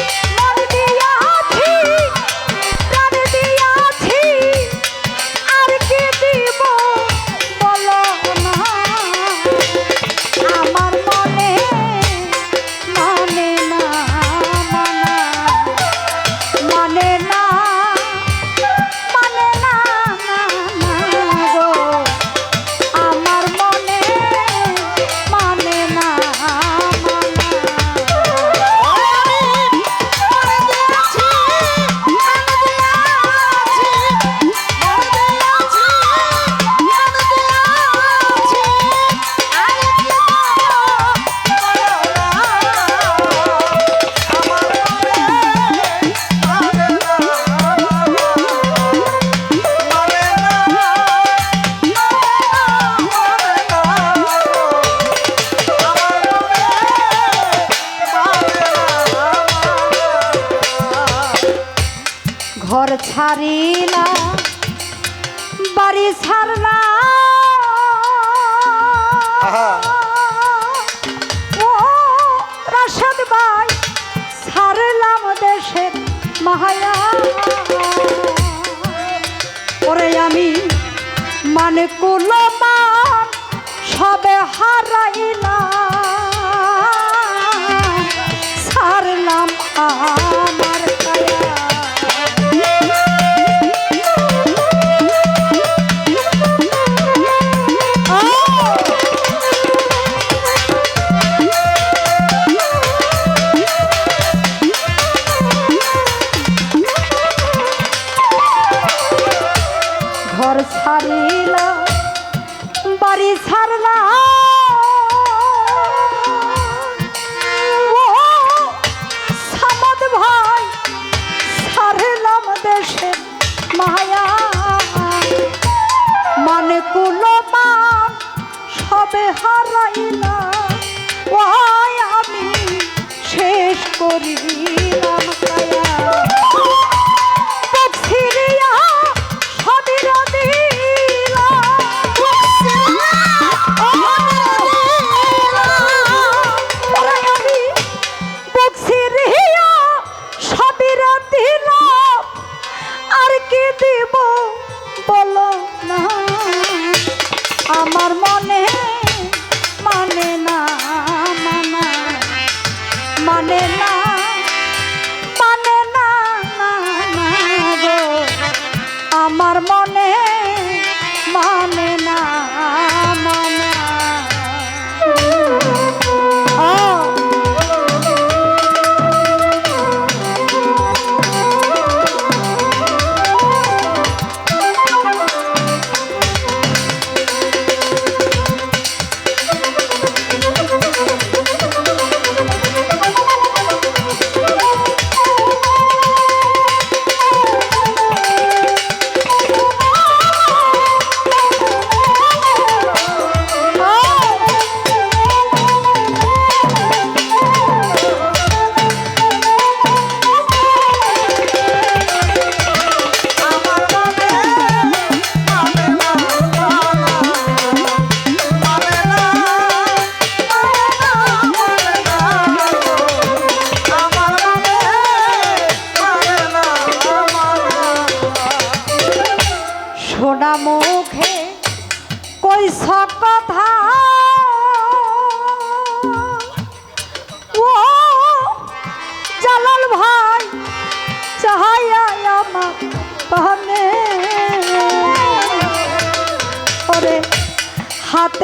Thank you. ঘর ছাড়িলা বাড়ি ছাড়লা। ও রাশেদ ভাই ছাড়লাম দেশের মাহায়া পরে আমি মানে কুলমান সবে হারাইলাম। 妈呀！মানে না মানে না আমার মন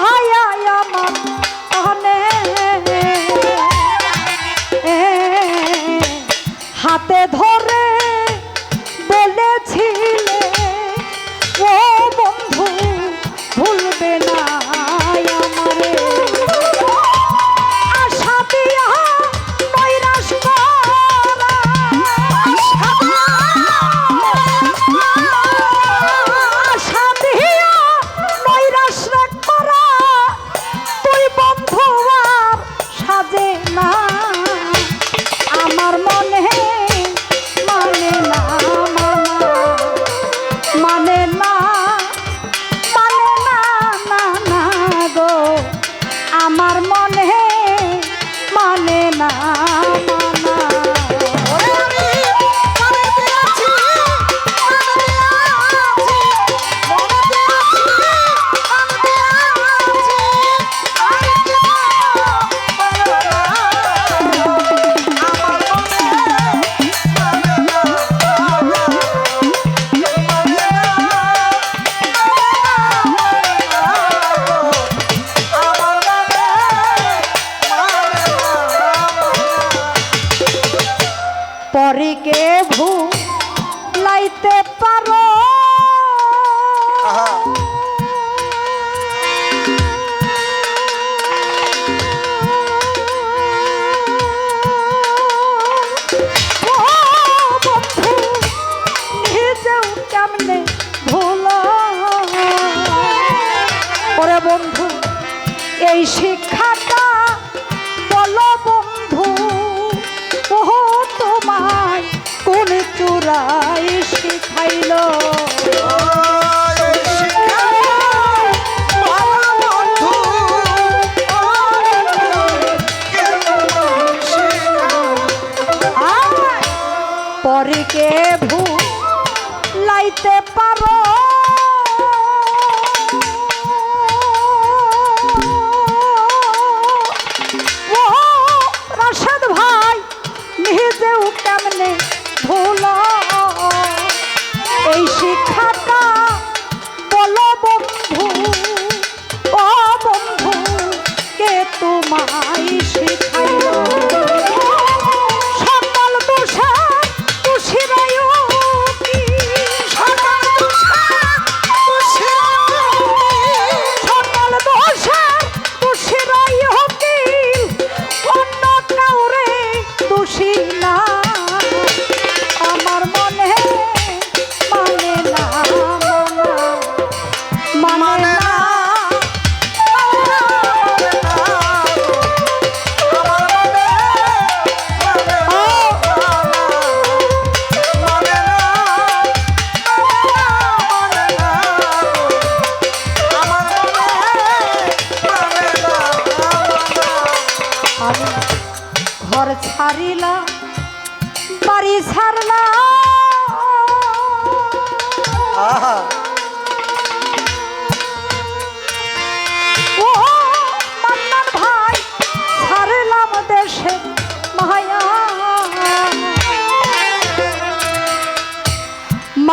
higher. এই শিক্ষাটা বলো বন্ধু ও তোমায় কোন চূড়ায় শিখাইল? পরে কে ভুলাইতে পারো।